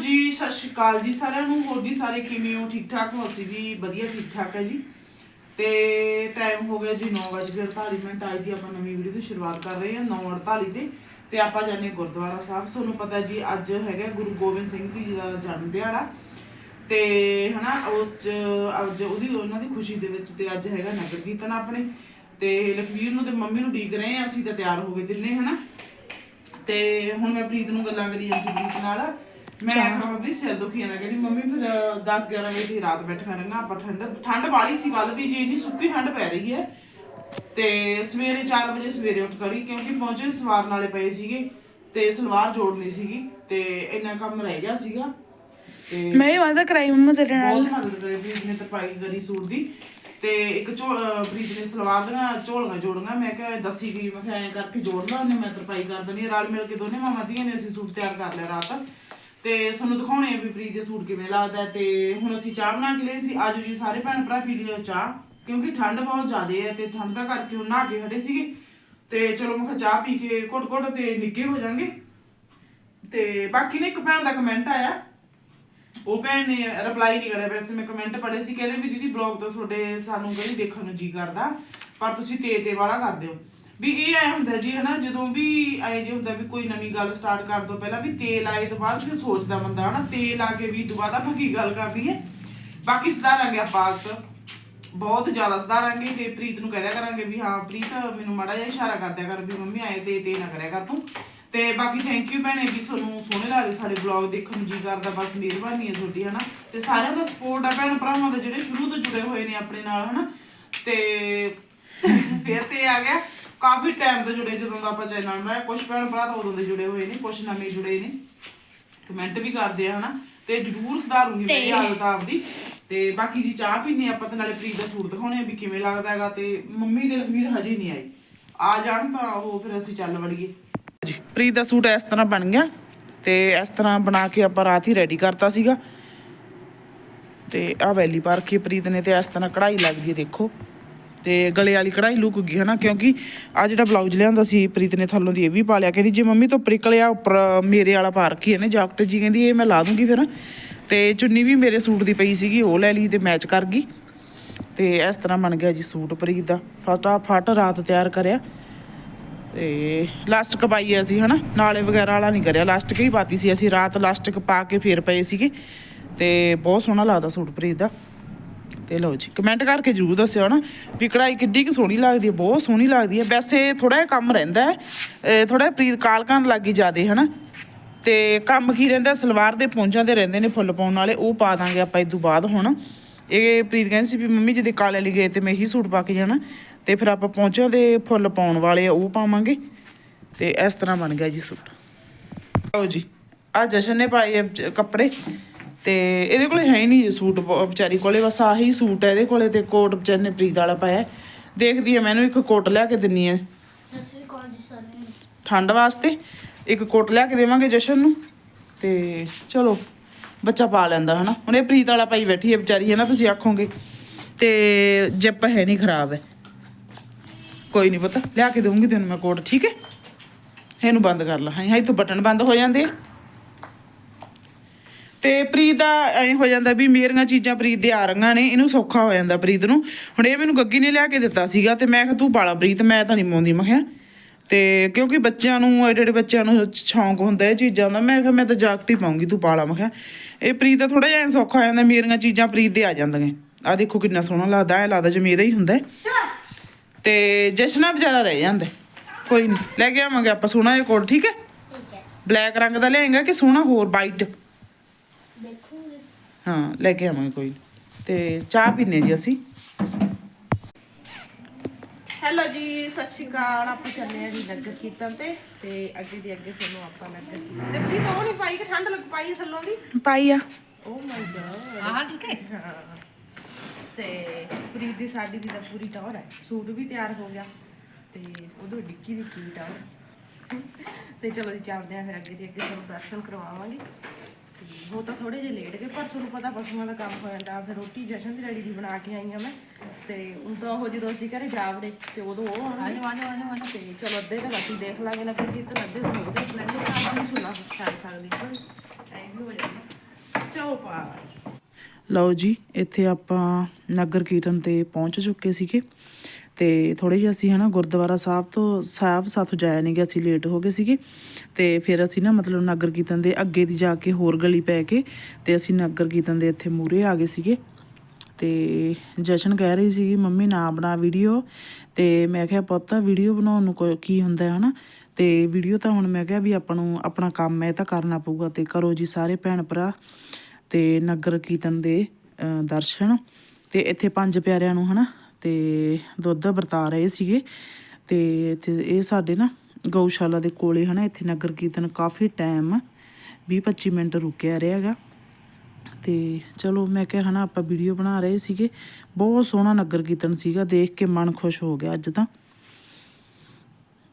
ਜੀ, ਸਤਿ ਸ਼੍ਰੀ ਅਕਾਲ ਜੀ ਸਾਰਿਆਂ ਨੂੰ। ਹੋਰ ਜੀ ਸਾਰੇ ਕਿਵੇਂ ਹੋ? ਠੀਕ ਠਾਕ ਹੋ? ਅਸੀਂ ਵੀ ਵਧੀਆ ਠੀਕ ਠਾਕ ਹੈ ਜੀ। ਤੇ ਟਾਈਮ ਹੋ ਗਿਆ ਜੀ 9:48 ਮਿੰਟ। ਅੱਜ ਦੀ ਆਪਾਂ ਨਵੀਂ ਵੀਡੀਓ ਦੀ ਸ਼ੁਰੂਆਤ ਕਰ ਰਹੇ ਹਾਂ 9:48 ਤੇ। ਤੇ ਆਪਾਂ ਜਾਣੇ ਗੁਰਦੁਆਰਾ ਸਾਹਿਬ। ਤੁਹਾਨੂੰ ਪਤਾ ਜੀ, ਅੱਜ ਹੈਗਾ ਗੁਰੂ ਗੋਬਿੰਦ ਸਿੰਘ ਜੀ ਦਾ ਜਨਮ ਦਿਹਾੜਾ। ਤੇ ਹਨਾ, ਉਸ ਚ ਅੱਜ ਉਹਦੀ, ਉਹਨਾਂ ਦੀ ਖੁਸ਼ੀ ਦੇ ਵਿੱਚ ਤੇ ਅੱਜ ਹੈਗਾ ਨਗਰ ਕੀਰਤਨ ਆਪਣੇ। ਤੇ ਲਖਵੀਰ ਨੂੰ ਤੇ ਮੰਮੀ ਨੂੰ ਢੀਕ ਰਹੇ ਆ ਅਸੀਂ ਤਾਂ ਤਿਆਰ ਹੋ ਗਏ ਤਿੰਨੇ ਹਨਾ। ਤੇ ਹੁਣ ਮੈਂ ਪ੍ਰੀਤ ਨੂੰ ਗੱਲਾਂ ਕਰੀ ਜਾਂਦੀ ਪ੍ਰੀਤ ਨਾਲ। ਮੈਂ ਸਿਰ ਦੁਖੀ ਜਾਂਦਾ ਕਹਿੰਦੀ ਮੰਮੀ ਫਿਰ 10 11 ਵਜੇ ਦੀ ਰਾਤ ਬੈਠਾ ਰਹਿਣਾ ਆਪਾਂ ਠੰਡ ਠੰਡ ਵਾਲੀ ਸੀ ਵੱਲ ਦੀ ਜੀ ਇੰਨੀ ਸੁੱਕੀ ਠੰਡ ਪੈ ਰਹੀ ਹੈ। ਤੇ ਸਵੇਰੇ 4 ਵਜੇ ਸਵੇਰੇ ਉੱਠ ਖੜੀ ਕਿਉਂਕਿ ਪਹੁੰਚੇ ਸਵਾਰਨ ਵਾਲੇ ਪਏ ਸੀਗੇ ਤੇ ਸਲਵਾਰ ਜੋੜਨੀ ਸੀਗੀ ਤੇ ਇੰਨਾ ਕੰਮ ਰਹਿ ਗਿਆ ਸੀਗਾ। ਤੇ ਮੈਂ ਇਹ ਵਾਦਾ ਕਰਾਈ ਮੰਮਾ ਤੇਰੇ ਨਾਲ। ਬਹੁਤ ਮਦਦ ਕਰੀ ਪ੍ਰੀਤ ਨੇ ਤਰਪਾਈ ਕਰੀ ਸੂਟ ਦੀ। ਤੇ ਇੱਕ ਝੋਲ ਪ੍ਰੀਤ ਨੇ ਸਲਵਾਰ ਦੀਆਂ ਝੋਲੀਆਂ ਜੋੜੀਆਂ ਮੈਂ ਕਿਹਾ ਦੱਸੀ ਗਈ ਮੈਂ ਕਿਹਾ ਐਂ ਕਰਕੇ ਜੋੜ ਲਾ ਉਹਨੇ ਮੈਂ ਤਰਪਾਈ ਕਰ ਆ। ਰਲ ਮਿਲ ਕੇ ਦੋਨੇ ਮਾਮਾ ਦੀਆਂ ਨੇ ਅਸੀਂ ਸੂਟ ਤਿਆਰ ਕਰ ਲਿਆ ਰਾਤ। ਤੇ ਤੁਹਾਨੂੰ ਦਿਖਾਉਣੇ ਆ ਵੀ ਪ੍ਰੀਤ ਦੇ ਸੂਟ ਕਿਵੇਂ ਲੱਗਦਾ ਤੇ ਹੁਣ ਅਸੀਂ ਚਾਹ ਬਣਾ ਕੇ ਲਈ ਸੀ। ਆਜੋ ਜੀ ਸਾਰੇ ਭੈਣ ਭਰਾ ਪੀ ਲਿਓ ਚਾਹ, ਕਿਉਂਕਿ ਠੰਡ ਬਹੁਤ ਜ਼ਿਆਦੇ ਹੈ ਤੇ ਠੰਡ ਦਾ ਕਰਕੇ ਉਹ ਨਹਾ ਕੇ ਹਟੇ ਸੀਗੇ। ਤੇ ਚਲੋ ਮੈਂ ਕਿਹਾ ਚਾਹ ਪੀ ਕੇ ਘੁੱਟ ਘੁੱਟ ਤੇ ਨਿੱਗੇ ਹੋ ਜਾਾਂਗੇ। ਤੇ ਬਾਕੀ ਨੇ ਇੱਕ ਭੈਣ ਦਾ ਕਮੈਂਟ ਆਇਆ। ਉਹ ਭੈਣ ਨੇ ਰਿਪਲਾਈ ਨਹੀਂ ਕਰਿਆ, ਵੈਸੇ ਮੈਂ ਕਮੈਂਟ ਪੜ੍ਹੇ ਸੀ, ਕਹਿੰਦੇ ਵੀ ਦੀਦੀ ਬਲੌਗ ਤਾਂ ਤੁਹਾਡੇ ਸਾਨੂੰ ਕਦੀ ਦੇਖਣ ਨੂੰ ਜੀ ਕਰਦਾ, ਪਰ ਤੁਸੀਂ ਤੇ ਤੇ ਵਾਲਾ ਕਰਦੇ ਹੋ ਵੀ ਇਹ ਐ ਹੁੰਦਾ ਜੀ, ਹਨਾ, ਜਦੋਂ ਵੀ ਐ ਜੇ ਹੁੰਦਾ ਵੀ ਕੋਈ ਨਵੀਂ ਗੱਲ ਸਟਾਰਟ ਕਰ ਦੋ ਪਹਿਲਾਂ ਵੀ ਤੇਲ ਆਏ ਤੋਂ ਬਾਅਦ ਫਿਰ ਸੋਚਦਾ ਬੰਦਾ, ਹਨਾ, ਤੇਲ ਆ ਕੇ ਵੀ ਦੁਬਾਰਾ ਆਪਾਂ ਕੀ ਗੱਲ ਕਰਨੀ ਹੈ? ਬਾਕੀ ਸੁਧਾਰਾਂਗੇ ਆਪਾਂ ਬਹੁਤ ਜ਼ਿਆਦਾ ਸੁਧਾਰਾਂਗੇ, ਤੇ ਪ੍ਰੀਤ ਨੂੰ ਕਹਿ ਕਰਾਂਗੇ ਵੀ ਹਾਂ, ਪ੍ਰੀਤ, ਮੈਨੂੰ ਮਾੜਾ ਜਿਹਾ ਇਸ਼ਾਰਾ ਕਰ ਦਿਆ ਕਰ ਵੀ ਮੰਮੀ ਆਏ ਤੇ ਤੇ ਨਾ ਕਰਿਆ ਕਰ ਤੂੰ। ਤੇ ਬਾਕੀ ਥੈਂਕ ਯੂ ਭੈਣੇ ਵੀ ਤੁਹਾਨੂੰ ਸੋਹਣੇ ਲੱਗਦੇ ਸਾਡੇ ਵਲੌਗ ਦੇਖਣ ਨੂੰ, ਜੀ ਕਰਦਾ, ਬਸ ਮਿਹਰਬਾਨੀ ਹੈ ਤੁਹਾਡੀ, ਹਨਾ। ਤੇ ਸਾਰਿਆਂ ਦਾ ਸਪੋਰਟ ਆ ਭੈਣ ਭਰਾਵਾਂ ਦਾ ਜਿਹੜੇ ਸ਼ੁਰੂ ਤੋਂ ਜੁੜੇ ਹੋਏ ਨੇ ਆਪਣੇ ਨਾਲ, ਹਨਾ। ਤੇ ਫਿਰ ਤੇ ਆ ਗਿਆ। ਕਾਫੀ ਟਾਈਮ ਤੋਂ ਜੁੜੇ ਜਦੋਂ ਦਾ ਆਪਾਂ ਚੈਨਲ ਬਣਾਇਆ। ਕੁਝ ਭੈਣ ਭਰਾ ਤਾਂ ਉਦੋਂ ਦੇ ਜੁੜੇ ਹੋਏ ਨੇ ਕੁਝ ਨਵੇਂ ਜੁੜੇ ਨੇ ਕਮੈਂਟ ਵੀ ਕਰਦੇ ਆ ਹਨਾ। ਤੇ ਜਰੂਰ ਸੁਧਾਰੂੰਗੀ ਮੈਂ ਇਹ ਆਦਤ ਆਪਦੀ। ਤੇ ਬਾਕੀ ਜੀ ਚਾਹ ਪੀਨੇ ਆਪਾਂ ਤੇ ਨਾਲੇ ਪ੍ਰੀਤ ਦਾ ਸੂਟ ਦਿਖਾਉਣੇ ਆ ਵੀ ਕਿਵੇਂ ਲੱਗਦਾ ਹੈਗਾ। ਤੇ ਮੰਮੀ ਦੇ ਲਖਵੀਰ ਹਜੇ ਨਹੀਂ ਆਈ ਆ ਜਾਣ ਤਾਂ ਉਹ ਫਿਰ ਅਸੀਂ ਚੱਲ ਵੜੀਏ। ਜੀ ਪ੍ਰੀਤ ਦਾ ਸੂਟ ਇਸ ਤਰ੍ਹਾਂ ਬਣ ਗਿਆ। ਤੇ ਇਸ ਤਰ੍ਹਾਂ ਬਣਾ ਕੇ ਆਪਾਂ ਰਾਤ ਹੀ ਰੈਡੀ ਕਰਤਾ ਸੀਗਾ। ਤੇ ਆ ਵੈਲੀ ਪਾ ਰੱਖੀ ਹੈ ਪ੍ਰੀਤ ਨੇ ਤੇ ਇਸ ਤਰ੍ਹਾਂ ਕਢਾਈ ਲੱਗਦੀ ਹੈ ਦੇਖੋ। ਤੇ ਗਲੇ ਵਾਲੀ ਕਢਾਈ ਲੁਕ ਗਈ ਹਨਾ, ਕਿਉਂਕਿ ਆ ਜਿਹੜਾ ਬਲਾਊਜ਼ ਲਿਆਂਦਾ ਸੀ ਪ੍ਰੀਤ ਨੇ ਥੱਲੋਂ ਦੀ, ਇਹ ਵੀ ਪਾ ਲਿਆ। ਕਹਿੰਦੀ, ਜੇ ਮੰਮੀ ਤੋਂ ਪ੍ਰਿਕਲਿਆ ਉੱਪਰ ਮੇਰੇ ਵਾਲਾ ਪਾ ਰੱਖੀ ਇਹਨੇ ਜਾਕਟ ਜੀ ਕਹਿੰਦੀ, ਇਹ ਮੈਂ ਲਾ ਦੂੰਗੀ ਫਿਰ। ਤੇ ਚੁੰਨੀ ਵੀ ਮੇਰੇ ਸੂਟ ਦੀ ਪਈ ਸੀਗੀ, ਉਹ ਲੈ ਲਈ ਤੇ ਮੈਚ ਕਰ ਗਈ। ਤੇ ਇਸ ਤਰ੍ਹਾਂ ਬਣ ਗਿਆ ਜੀ ਸੂਟ ਪ੍ਰੀਤ ਦਾ। ਫਟਾਫਟ ਰਾਤ ਤਿਆਰ ਕਰਿਆ। ਤੇ ਲਾਸਟਿਕ ਪਾਈ ਅਸੀਂ ਹਨਾ, ਨਾਲੇ ਵਗੈਰਾ ਵਾਲਾ ਨਹੀਂ ਕਰਿਆ। ਲਾਸਟਿਕ ਹੀ ਪਾਤੀ ਸੀ ਅਸੀਂ, ਰਾਤ ਲਾਸਟਿਕ ਪਾ ਕੇ ਫੇਰ ਪਏ ਸੀਗੇ। ਤੇ ਬਹੁਤ ਸੋਹਣਾ ਲੱਗਦਾ ਸੂਟ ਪ੍ਰੀਤ ਦਾ। ਤੇ ਲਓ ਜੀ। ਕਮੈਂਟ ਕਰਕੇ ਜਰੂਰ ਦੱਸਿਓ ਨਾ ਵੀ ਕਢਾਈ ਕਿੱਡੀ ਕਿ ਸੋਹਣੀ ਲੱਗਦੀ ਹੈ, ਬਹੁਤ ਸੋਹਣੀ ਲੱਗਦੀ ਹੈ। ਵੈਸੇ ਥੋੜਾ ਜਿਹਾ ਕੰਮ ਰਹਿੰਦਾ ਹੈ ਥੋੜਾ ਪ੍ਰੀਤ ਕਾਲ ਕਰਨ ਲੱਗੀ ਜਿਆਦੇ ਹਨਾ। ਤੇ ਕੰਮ ਕੀ ਰਹਿੰਦਾ, ਸਲਵਾਰ ਦੇ ਪੌਂਚਾਂ ਦੇ ਰਹਿੰਦੇ ਨੇ ਫੁੱਲ ਪਾਉਣ ਵਾਲੇ, ਉਹ ਪਾ ਦਾਂਗੇ ਆਪਾਂ ਇਸ ਤੋਂ ਬਾਅਦ ਹੁਣ। ਇਹ ਪ੍ਰੀਤ ਕਹਿੰਦੀ ਸੀ ਵੀ ਮੰਮੀ ਜਿਹਦੇ ਕਾਲੇ ਲਈ ਗਏ ਤੇ ਮੈਂ ਇਹੀ ਸੂਟ ਪਾ ਕੇ ਜਾਣਾ, ਤੇ ਫਿਰ ਆਪਾਂ ਪੌਂਚਾਂ ਦੇ ਫੁੱਲ ਪਾਉਣ ਵਾਲੇ ਆ, ਉਹ ਪਾਵਾਂਗੇ। ਤੇ ਇਸ ਤਰ੍ਹਾਂ ਬਣ ਗਿਆ ਜੀ ਸੂਟ। ਲਓ ਜੀ ਆ ਜਸ਼ਨ ਨੇ ਪਾਏ ਕੱਪੜੇ। ਤੇ ਇਹਦੇ ਕੋਲੇ ਹੈ ਹੀ ਨਹੀਂ ਜੀ ਸੂਟ ਵਿਚਾਰੀ ਕੋਲੇ ਬਸ ਆਹੀ ਸੂਟ ਹੈ ਇਹਦੇ ਕੋਲੇ ਤੇ ਕੋਟ ਵਿਚਾਰੀ ਨੇ ਪ੍ਰੀਤ ਵਾਲਾ ਪਾਇਆ। ਦੇਖਦੀ ਆ ਮੈਨੂੰ ਇੱਕ ਕੋਟ ਲਿਆ ਕੇ ਦਿੰਨੀ ਨੂੰ। ਠੰਡ ਵਾਸਤੇ ਇੱਕ ਕੋਟ ਲਿਆ ਕੇ ਦੇਵਾਂਗੇ ਜਸ਼ਨ ਨੂੰ। ਤੇ ਚਲੋ ਬੱਚਾ ਪਾ ਲੈਂਦਾ ਹਨਾ? ਹੁਣ ਇਹ ਪ੍ਰੀਤ ਵਾਲਾ ਪਾਈ ਬੈਠੀ ਹੈ ਵਿਚਾਰੀ ਹੈ ਨਾ ਤੁਸੀਂ ਆਖੋਗੇ। ਤੇ ਜਿੱਪ ਹੈ ਨਹੀਂ ਖਰਾਬ ਹੈ। ਕੋਈ ਨਹੀਂ ਪਤਾ ਲਿਆ ਕੇ ਦਊਂਗੀ ਤੈਨੂੰ ਮੈਂ ਕੋਟ ਠੀਕ ਹੈ? ਇਹਨੂੰ ਬੰਦ ਕਰ ਲਾ। ਹਾਂ ਹਾਂ ਇੱਥੋਂ ਬਟਨ ਬੰਦ ਹੋ ਜਾਂਦੇ ਆ। ਤੇ ਪ੍ਰੀਤ ਦਾ ਐਂ ਹੋ ਜਾਂਦਾ ਵੀ ਮੇਰੀਆਂ ਚੀਜ਼ਾਂ ਪ੍ਰੀਤ ਦੇ ਆ ਰਹੀਆਂ ਨੇ ਇਹਨੂੰ ਸੌਖਾ ਹੋ ਜਾਂਦਾ ਪ੍ਰੀਤ ਨੂੰ। ਹੁਣ ਇਹ ਮੈਨੂੰ ਗੱਗੀ ਨੇ ਲਿਆ ਕੇ ਦਿੱਤਾ ਸੀਗਾ ਤੇ ਮੈਂ ਕਿਹਾ ਤੂੰ ਪਾਲਾ ਪ੍ਰੀਤ ਮੈਂ ਤਾਂ ਨਹੀਂ ਪਾਉਂਦੀ ਮੈਂ ਕਿਹਾ ਤੇ ਕਿਉਂਕਿ ਬੱਚਿਆਂ ਨੂੰ ਐਡੇ ਐਡੇ ਬੱਚਿਆਂ ਨੂੰ ਸ਼ੌਂਕ ਹੁੰਦਾ ਇਹ ਚੀਜ਼ਾਂ ਦਾ ਮੈਂ ਕਿਹਾ ਮੈਂ ਤਾਂ ਜਾਕਟ ਹੀ ਪਾਉਂਗੀ ਤੂੰ ਪਾਲਾ। ਮੈਂ ਕਿਹਾ ਇਹ ਪ੍ਰੀਤ ਦਾ ਥੋੜਾ ਜਿਹਾ ਸੌਖਾ ਹੋ ਜਾਂਦਾ ਮੇਰੀਆਂ ਚੀਜ਼ਾਂ ਪ੍ਰੀਤ ਦੇ ਆ ਜਾਂਦੀਆਂ। ਆ ਦੇਖੋ ਕਿੰਨਾ ਸੋਹਣਾ ਲੱਗਦਾ ਐ ਲੱਗਦਾ ਜਿਵੇਂ ਇਹਦਾ ਹੀ ਹੁੰਦਾ ਹੈ। ਤੇ ਜਸ਼ਨਾ ਵਿਚਾਰਾ ਰਹਿ ਜਾਂਦਾ। ਕੋਈ ਨਹੀਂ ਲੈ ਕੇ ਆਵਾਂਗੇ ਆਪਾਂ ਸੋਹਣਾ ਜਿਹਾ ਕੋਟ ਠੀਕ ਹੈ? ਠੀਕ ਹੈ। ਬਲੈਕ ਰੰਗ ਦਾ ਲਿਆਏਗਾ ਕਿ ਸੋਹਣਾ ਹੋਰ ਵਾਈਟ ਹਾਂ ਲੈ ਕੇ ਆਵਾਂਗੇ ਕੋਈ। ਤੇ ਚਾਹ ਪੀਨੇ ਜੀ ਅਸੀਂ। ਹੈਲੋ ਜੀ ਸਤਿ ਸ਼੍ਰੀ ਅਕਾਲ। ਆਪਾਂ ਚੱਲੇ ਆ ਜੀ ਨਗਰ ਕੀਰਤਨ ਤੇ। ਤੇ ਅੱਗੇ ਦੀ ਅੱਗੇ ਸਾਨੂੰ ਆਪਾਂ ਨਗਰ ਕੀਰਤਨ ਤੇ ਉਹ ਨਹੀਂ ਪਾਈ ਕਿ ਠੰਡ ਲੱਗ ਪਾਈ ਥੱਲੋਂ ਦੀ? ਪਾਈ ਆ। ਓ ਮਾਈ ਗॉड ਆਹ ਠੀਕ ਹੈ? ਤੇ ਪ੍ਰੀਤ ਦੀ ਸਾਡੀ ਦੀ ਤਾਂ ਪੂਰੀ ਟੌਰ ਹੈ। ਸੂਟ ਵੀ ਤਿਆਰ ਹੋ ਗਿਆ। ਤੇ ਉਹਦੋਂ ਡਿੱਕੀ ਦੀ ਕੀ ਟੌਰ ਤੇ ਚਲੋ ਜੀ ਚੱਲਦੇ ਆ ਫਿਰ ਅੱਗੇ ਦੀ ਅੱਗੇ ਤੁਹਾਨੂੰ ਦਰਸ਼ਨ ਕਰਵਾਵਾਂਗੇ। ਤੇ ਉਹ ਤਾਂ ਥੋੜੇ ਜਿਹਾ ਲੇਟ ਗਏ ਪਰ ਤੁਹਾਨੂੰ ਪਤਾ ਪਸ਼ੂਆਂ ਦਾ ਕੰਮ ਹੋ ਜਾਂਦਾ ਫਿਰ ਰੋਟੀ ਜਸ਼ਨ ਦੀ ਡੈਡੀ ਦੀ ਬਣਾ ਕੇ ਆਈ ਆ ਮੈਂ। ਤੇ ਉਹ ਤਾਂ ਉਹ ਜਦੋਂ ਅਸੀਂ ਘਰੇ ਜਾਵੜੇ ਤੇ ਉਦੋਂ ਉਹ ਆਉਣਗੇ। ਆਜੋ ਆਜੋ ਆਜੋ ਤੇ ਚਲੋ ਅੱਧੇ ਤਾਂ ਅਸੀਂ ਦੇਖ ਲਾਂਗੇ ਨਾ ਫਿਰ ਕਿਤੇ ਅੱਧੇ ਨੂੰ ਤਾਂ ਨਹੀਂ ਸੁਣਾ ਸਕਦੀ। ਐਂ ਵੀ ਹੋ ਜਾਂਦਾ। ਚੌਪਾਲ ਲਓ ਜੀ ਇੱਥੇ ਆਪਾਂ ਨਗਰ ਕੀਰਤਨ ਤੇ ਪਹੁੰਚ ਚੁੱਕੇ ਸੀਗੇ। ਤੇ ਥੋੜੇ ਜਿਹਾ ਅਸੀਂ ਹਨਾ ਗੁਰਦੁਆਰਾ ਸਾਹਿਬ ਤੋਂ ਸਾਹਿਬ ਸਾਥੋਂ ਜਾਇਆ ਨਹੀਂ ਗਿਆ, ਅਸੀਂ ਲੇਟ ਹੋ ਗਏ ਸੀਗੇ। ਤੇ ਫਿਰ ਅਸੀਂ ਨਾ ਮਤਲਬ ਨਗਰ ਕੀਰਤਨ ਦੇ ਅੱਗੇ ਦੀ ਜਾ ਕੇ ਹੋਰ ਗਲੀ ਪੈ ਕੇ ਤੇ ਅਸੀਂ ਨਗਰ ਕੀਰਤਨ ਦੇ ਇੱਥੇ ਮੂਰੇ ਆ ਗਏ ਸੀਗੇ। ਤੇ ਜਸ਼ਨ ਕਹਿ ਰਹੀ ਸੀ ਮੰਮੀ ਨਾ ਬਣਾ ਵੀਡੀਓ ਤੇ ਮੈਂ ਕਿਹਾ, ਪੁੱਤ ਵੀਡੀਓ ਬਣਾਉਣ ਨੂੰ ਕੋਈ ਕੀ ਹੁੰਦਾ ਹੈ, ਹਨਾ? ਤੇ ਵੀਡੀਓ ਤਾਂ ਹੁਣ ਮੈਂ ਕਿਹਾ ਵੀ ਆਪਾਂ ਨੂੰ ਆਪਣਾ ਕੰਮ ਹੈ ਤਾਂ ਕਰਨਾ ਪਊਗਾ। ਤੇ ਕਰੋ ਜੀ ਸਾਰੇ ਭੈਣ ਭਰਾ ਤੇ ਨਗਰ ਕੀਰਤਨ ਦੇ ਦਰਸ਼ਨ। ਤੇ ਇੱਥੇ ਪੰਜ ਪਿਆਰਿਆਂ ਨੂੰ, ਹਨਾ ਤੇ ਦੁੱਧ ਵਰਤਾ ਰਹੇ ਸੀਗੇ। ਤੇ ਇੱਥੇ ਇਹ ਸਾਡੇ ਨਾ ਗਊਸ਼ਾਲਾ ਦੇ ਕੋਲੇ ਹਨਾ, ਇੱਥੇ ਨਗਰ ਕੀਰਤਨ ਕਾਫੀ ਟਾਈਮ 20 25 ਮਿੰਟ ਰੁਕਿਆ ਰਿਹਾ ਹੈਗਾ। ਤੇ ਚਲੋ ਮੈਂ ਕਿਹਾ ਹਨਾ, ਆਪਾਂ ਵੀਡੀਓ ਬਣਾ ਰਹੇ ਸੀਗੇ। ਬਹੁਤ ਸੋਹਣਾ ਨਗਰ ਕੀਰਤਨ ਸੀਗਾ, ਦੇਖ ਕੇ ਮਨ ਖੁਸ਼ ਹੋ ਗਿਆ ਅੱਜ ਤਾਂ।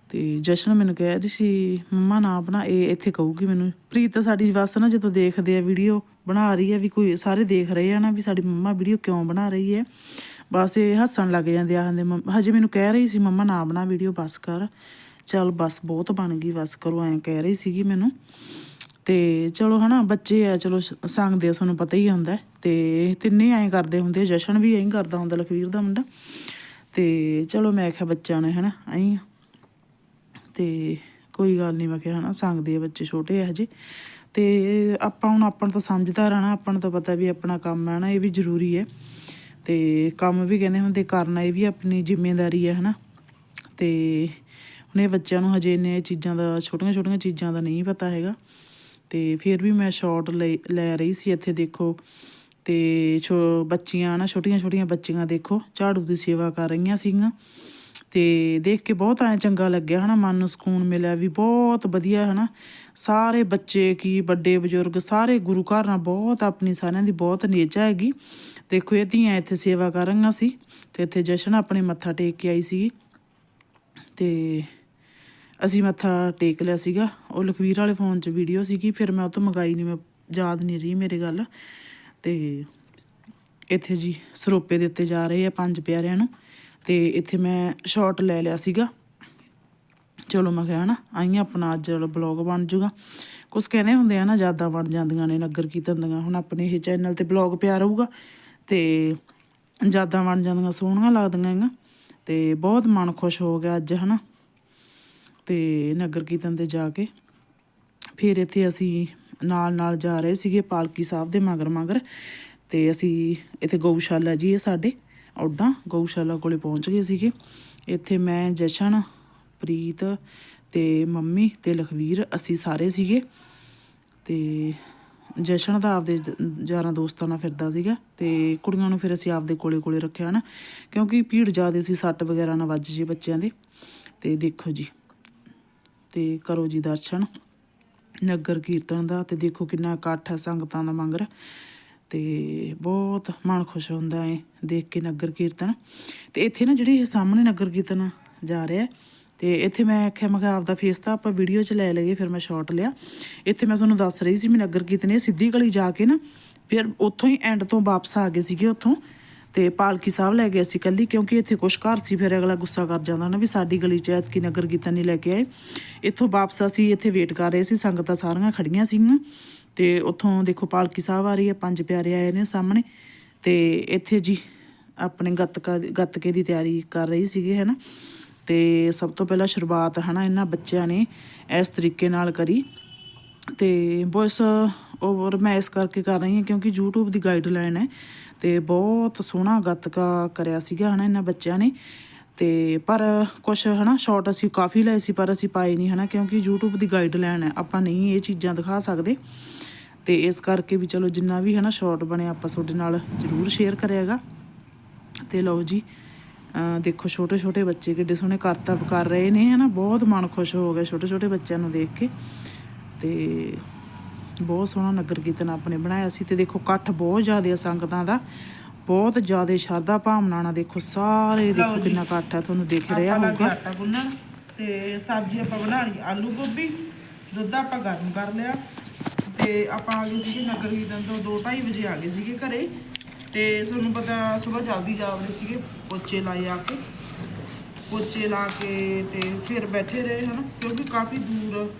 ਤੇ ਜਸ਼ਨ ਮੈਨੂੰ ਕਹਿ ਰਹੀ ਸੀ, ਮੰਮਾ ਨਾ ਬਣਾ ਇਹ ਇੱਥੇ ਕਹੂਗੀ ਮੈਨੂੰ। ਪ੍ਰੀਤ ਤਾਂ ਸਾਡੀ ਬਸ ਨਾ ਜਦੋਂ ਦੇਖਦੇ ਆ ਵੀਡੀਓ, ਬਣਾ ਰਹੀ ਹੈ ਵੀ ਕੋਈ, ਸਾਰੇ ਦੇਖ ਰਹੇ ਆ ਨਾ ਵੀ ਸਾਡੀ ਮੰਮਾ ਵੀਡੀਓ ਕਿਉਂ ਬਣਾ ਰਹੀ ਹੈ? ਬਸ ਇਹ ਹੱਸਣ ਲੱਗ ਜਾਂਦੇ ਆ ਕਹਿੰਦੇ ਹਜੇ ਮੈਨੂੰ ਕਹਿ ਰਹੀ ਸੀ, ਮੰਮਾ ਨਾ ਬਣਾ ਵੀਡੀਓ, ਬਸ ਕਰ। ਚੱਲ ਬਸ ਬਹੁਤ ਬਣ ਗਈ, ਬਸ ਕਰੋ, ਐਂ ਕਹਿ ਰਹੀ ਸੀਗੀ ਮੈਨੂੰ। ਤੇ ਚਲੋ ਹਨਾ, ਬੱਚੇ ਆ, ਚਲੋ ਸ- ਸੰਗਦੇ ਆ, ਤੁਹਾਨੂੰ ਪਤਾ ਹੀ ਹੁੰਦਾ ਹੈ। ਤੇ ਤਿੰਨੇ ਐਂ ਕਰਦੇ ਹੁੰਦੇ ਜਸ਼ਨ ਵੀ ਐਂ ਕਰਦਾ ਹੁੰਦਾ, ਲਖਵੀਰ ਦਾ ਮੁੰਡਾ। ਤੇ ਚਲੋ ਮੈਂ ਕਿਹਾ ਬੱਚਿਆਂ ਨੇ ਹਨਾ, ਐਂ ਤੇ ਕੋਈ ਗੱਲ ਨਹੀਂ ਮੈਂ ਕਿਹਾ ਹਨਾ ਸੰਗਦੇ ਆ ਬੱਚੇ ਛੋਟੇ ਆ ਹਜੇ। ਤੇ ਆਪਾਂ ਹੁਣ, ਆਪਾਂ ਨੂੰ ਤਾਂ ਸਮਝਦਾ ਰਹਿਣਾ, ਆਪਾਂ ਨੂੰ ਤਾਂ ਪਤਾ ਵੀ ਆਪਣਾ ਕੰਮ ਹੈ ਨਾ ਇਹ ਵੀ ਜ਼ਰੂਰੀ ਹੈ। ਤੇ ਕੰਮ ਵੀ ਕਹਿੰਦੇ ਹੁੰਦੇ ਕਰਨਾ ਇਹ ਵੀ ਆਪਣੀ ਜ਼ਿੰਮੇਵਾਰੀ ਹੈ ਹਨਾ। ਤੇ ਹੁਣ ਇਹ ਬੱਚਿਆਂ ਨੂੰ ਹਜੇ ਇੰਨੇ ਚੀਜ਼ਾਂ ਦਾ ਛੋਟੀਆਂ ਛੋਟੀਆਂ ਚੀਜ਼ਾਂ ਦਾ ਨਹੀਂ ਪਤਾ ਹੈਗਾ। ਤੇ ਫਿਰ ਵੀ ਮੈਂ ਸ਼ਾਰਟ ਲੈ ਰਹੀ ਸੀ ਇੱਥੇ ਦੇਖੋ। ਤੇ ਛੋ, ਬੱਚੀਆਂ ਨਾ ਛੋਟੀਆਂ ਛੋਟੀਆਂ ਬੱਚੀਆਂ ਦੇਖੋ, ਝਾੜੂ ਦੀ ਸੇਵਾ ਕਰ ਰਹੀਆਂ ਸੀਗੀਆਂ। ਤੇ ਦੇਖ ਕੇ ਬਹੁਤ ਐ ਚੰਗਾ ਲੱਗਿਆ, ਹਨਾ, ਮਨ ਨੂੰ ਸਕੂਨ ਮਿਲਿਆ ਵੀ ਬਹੁਤ ਵਧੀਆ, ਹਨਾ। ਸਾਰੇ ਬੱਚੇ ਕੀ ਵੱਡੇ ਬਜ਼ੁਰਗ, ਸਾਰੇ ਗੁਰੂ ਘਰ ਨਾਲ ਬਹੁਤ ਆਪਣੀ ਸਾਰਿਆਂ ਦੀ ਬਹੁਤ ਨੇਜਾ ਹੈਗੀ। ਦੇਖੋ, ਇਹ ਧੀਆਂ ਇੱਥੇ ਸੇਵਾ ਕਰ ਰਹੀਆਂ ਸੀ ਤੇ ਇੱਥੇ ਜਸ਼ਨ ਆਪਣੇ ਮੱਥਾ ਟੇਕ ਕੇ ਆਈ ਸੀਗੀ ਤੇ ਅਸੀਂ ਮੱਥਾ ਟੇਕ ਲਿਆ ਸੀਗਾ। ਉਹ ਲਖਵੀਰ ਵਾਲੇ ਫੋਨ 'ਚ ਵੀਡੀਓ ਸੀਗੀ, ਫਿਰ ਮੈਂ ਉਹ ਤੋਂ ਮੰਗਾਈ ਨਹੀਂ ਮੈਂ ਯਾਦ ਨਹੀਂ ਰਹੀ ਮੇਰੇ ਗੱਲ। ਤੇ ਇੱਥੇ ਜੀ ਸਰੋਪੇ ਦਿੱਤੇ ਜਾ ਰਹੇ ਆ ਪੰਜ ਪਿਆਰਿਆਂ ਨੂੰ। ਤੇ ਇੱਥੇ ਮੈਂ ਸ਼ਾਰਟ ਲੈ ਲਿਆ ਸੀਗਾ। ਚਲੋ ਮੈਂ ਕਿਹਾ ਨਾ ਆਈਆਂ ਆਪਣਾ ਅੱਜ ਬਲੌਗ ਬਣ ਜੂਗਾ। ਕੁਛ ਕਹਿੰਦੇ ਹੁੰਦੇ ਆ ਨਾ ਜ਼ਿਆਦਾ ਬਣ ਜਾਂਦੀਆਂ ਨੇ, ਨਗਰ ਕੀਰਤਨ ਦੀਆਂ। ਹੁਣ ਆਪਣੇ ਇਹ ਚੈਨਲ ਤੇ ਬਲੌਗ ਪਿਆ ਰਹੂਗਾ ਤੇ ਜ਼ਿਆਦਾ ਬਣ ਜਾਂਦੀਆਂ, ਸੋਹਣੀਆਂ ਲੱਗਦੀਆਂ ਹੈਗੀਆਂ। ਤੇ ਬਹੁਤ ਮਨ ਖੁਸ਼ ਹੋ ਗਿਆ ਅੱਜ ਹਨਾ। ਤੇ ਨਗਰ ਕੀਰਤਨ ਤੇ ਜਾ ਕੇ ਫਿਰ ਇੱਥੇ ਅਸੀਂ ਨਾਲ ਨਾਲ ਜਾ ਰਹੇ ਸੀਗੇ ਪਾਲਕੀ ਸਾਹਿਬ ਦੇ ਮਗਰ ਮਗਰ ਤੇ ਅਸੀਂ ਇੱਥੇ ਗਊਸ਼ਾਲਾ ਜੀ ਹੈ ਸਾਡੇ। ਔਡਾ ਗਊਸ਼ਾਲਾ ਕੋਲੇ ਪਹੁੰਚ ਗਏ ਸੀਗੇ। ਇੱਥੇ ਮੈਂ, ਜਸ਼ਨ, ਪ੍ਰੀਤ ਤੇ ਮੰਮੀ ਤੇ ਲਖਵੀਰ, ਅਸੀਂ ਸਾਰੇ ਸੀਗੇ। ਤੇ ਜਸ਼ਨ ਦਾ ਆਪਦੇ ਯਾਰਾਂ ਦੋਸਤਾਂ ਨਾਲ ਫਿਰਦਾ ਸੀਗਾ ਤੇ ਕੁੜੀਆਂ ਨੂੰ ਫਿਰ ਅਸੀਂ ਆਪਦੇ ਕੋਲੇ ਕੋਲੇ ਰੱਖਿਆ ਨਾ, ਕਿਉਂਕਿ ਭੀੜ ਜ਼ਿਆਦੇ ਸੀ, ਸੱਟ ਵਗੈਰਾ ਨਾ ਵੱਜ ਜੇ ਬੱਚਿਆਂ ਦੇ। ਤੇ ਦੇਖੋ ਜੀ, ਤੇ ਕਰੋ ਜੀ ਦਰਸ਼ਨ। ਨਗਰ ਕੀਰਤਨ ਦਾ ਤੇ ਦੇਖੋ ਕਿੰਨਾ ਇਕੱਠ ਹੈ, ਸੰਗਤਾਂ ਦਾ ਮੰਗਰ। ਤੇ ਬਹੁਤ ਮਨ ਖੁਸ਼ ਹੁੰਦਾ ਹੈ ਦੇਖ ਕੇ ਨਗਰ ਕੀਰਤਨ। ਤੇ ਇੱਥੇ ਨਾ ਜਿਹੜੇ ਇਹ ਸਾਹਮਣੇ ਨਗਰ ਕੀਰਤਨ ਜਾ ਰਿਹਾ ਹੈ, ਤੇ ਇੱਥੇ ਮੈਂ ਆਖਿਆ ਮੈਂ ਕਿਹਾ ਆਪਦਾ ਫੇਸ ਤਾਂ ਆਪਾਂ ਵੀਡੀਓ 'ਚ ਲੈ ਲਈਏ ਫਿਰ ਮੈਂ ਸ਼ਾਰਟ ਲਿਆ। ਇੱਥੇ ਮੈਂ ਤੁਹਾਨੂੰ ਦੱਸ ਰਹੀ ਸੀ ਮੈਂ ਨਗਰ ਕੀਰਤਨ ਇਹ ਸਿੱਧੀ ਗਲੀ ਜਾ ਕੇ ਨਾ ਫਿਰ ਉੱਥੋਂ ਹੀ ਐਂਡ ਤੋਂ ਵਾਪਸ ਆ ਗਏ ਸੀਗੇ ਉੱਥੋਂ। ਤੇ ਪਾਲਕੀ ਸਾਹਿਬ ਲੈ ਗਏ ਅਸੀਂ ਕੱਲੀ ਕਿਉਂਕਿ ਇੱਥੇ ਕੁਛ ਘਰ ਸੀ, ਫਿਰ ਅਗਲਾ ਗੁੱਸਾ ਕਰ ਜਾਂਦਾ ਨਾ ਵੀ ਸਾਡੀ ਗਲੀ ਚ ਐਤਕੀ ਨਗਰ ਕੀਰਤਨ ਨਹੀਂ ਲੈ ਕੇ ਆਏ। ਇੱਥੋਂ ਵਾਪਸ ਅਸੀਂ ਇੱਥੇ ਵੇਟ ਕਰ ਰਹੇ ਸੀ, ਸੰਗਤਾਂ ਸਾਰੀਆਂ ਖੜੀਆਂ ਸੀਗੀਆਂ। ਤੇ ਉੱਥੋਂ ਦੇਖੋ ਪਾਲਕੀ ਸਾਹਿਬ ਆ ਰਹੀ ਹੈ, ਪੰਜ ਪਿਆਰੇ ਆਏ ਨੇ ਸਾਹਮਣੇ। ਤੇ ਇੱਥੇ ਜੀ ਆਪਣੇ ਗੱਤਕਾ ਗੱਤਕੇ ਦੀ ਤਿਆਰੀ ਕਰ ਰਹੀ ਸੀਗੇ ਹੈਨਾ ਤੇ ਸਭ ਤੋਂ ਪਹਿਲਾਂ ਸ਼ੁਰੂਆਤ, ਹਨਾ, ਇਹਨਾਂ ਬੱਚਿਆਂ ਨੇ ਇਸ ਤਰੀਕੇ ਨਾਲ ਕਰੀ। ਤੇ ਵੌਇਸ ਓਵਰ ਮੈਂ ਇਸ ਕਰਕੇ ਕਰ ਰਹੀ ਹਾਂ, ਕਿਉਂਕਿ YouTube ਦੀ ਗਾਈਡਲਾਈਨ ਹੈ। ਤੇ ਬਹੁਤ ਸੋਹਣਾ ਗੱਤਕਾ ਕਰਿਆ ਸੀਗਾ ਹਨਾ ਇਹਨਾਂ ਬੱਚਿਆਂ ਨੇ। ਤੇ ਪਰ ਕੁਝ ਹਨਾ ਸ਼ਾਰਟ ਅਸੀਂ ਕਾਫੀ ਲਏ ਸੀ ਪਰ ਅਸੀਂ ਪਾਏ ਨਹੀਂ ਹਨਾ ਕਿਉਂਕਿ YouTube ਦੀ ਗਾਈਡਲਾਈਨ ਹੈ, ਆਪਾਂ ਨਹੀਂ ਇਹ ਚੀਜ਼ਾਂ ਦਿਖਾ ਸਕਦੇ। ਤੇ ਇਸ ਕਰਕੇ ਵੀ ਚਲੋ ਜਿੰਨਾ ਵੀ ਹਨਾ ਸ਼ਾਰਟ ਬਣਿਆ ਆਪਾਂ ਤੁਹਾਡੇ ਨਾਲ ਜ਼ਰੂਰ ਸ਼ੇਅਰ ਕਰਿਆਗਾ। ਤੇ ਲਓ ਜੀ ਦੇਖੋ ਛੋਟੇ ਛੋਟੇ ਬੱਚੇ ਕਿੱਡੇ ਸੋਹਣੇ ਕਰਤੱਵ ਕਰ ਰਹੇ ਨੇ ਹਨਾ, ਬਹੁਤ ਮਨ ਖੁਸ਼ ਹੋ ਗਿਆ ਛੋਟੇ ਛੋਟੇ ਬੱਚਿਆਂ ਨੂੰ ਦੇਖ ਕੇ। ਤੇ ਬਹੁਤ ਸੋਹਣਾ ਨਗਰ ਕੀਰਤਨ ਆਪਣੇ ਬਣਾਇਆ ਸੀ ਤੇ ਦੇਖੋ ਇਕੱਠ ਬਹੁਤ ਜ਼ਿਆਦਾ ਸੰਗਤਾਂ ਦਾ। ਬਹੁਤ ਜ਼ਿਆਦਾ ਸ਼ਰਧਾ ਭਾਵਨਾ ਨਾਲ ਦੇਖੋ ਸਾਰੇ ਦੇਖੋ ਕਿੰਨਾ ਇਕੱਠ ਹੈ ਤੁਹਾਨੂੰ ਦਿਖ ਰਿਹਾ ਹੋਊਗਾ। ਆਟਾ ਗੁੰਨਣ ਤੇ ਸਬਜ਼ੀ ਆਪਾਂ ਬਣਾ ਲਈ ਆਲੂ ਗੋਭੀ ਦੁੱਧ ਆਪਾਂ ਗਰਮ ਕਰ ਲਿਆ। ਤੇ ਆਪਾਂ ਆ ਗਏ ਸੀਗੇ ਨਗਰ ਕੀਰਤਨ ਤੋਂ 2:30 ਵਜੇ ਆ ਗਏ ਸੀਗੇ ਘਰੇ। ਤੇ ਤੁਹਾਨੂੰ ਪਤਾ ਸਵੇਰ ਜਲਦੀ ਜਾ ਵੜੇ ਸੀਗੇ ਪੋਚੇ ਲਾਏ ਆ ਕੇ। ਪੋਚੇ ਲਾ ਕੇ ਤੇ ਫਿਰ ਬੈਠੇ ਰਹੇ ਹਨਾ ਕਿਉਂਕਿ ਕਾਫੀ ਦੂਰ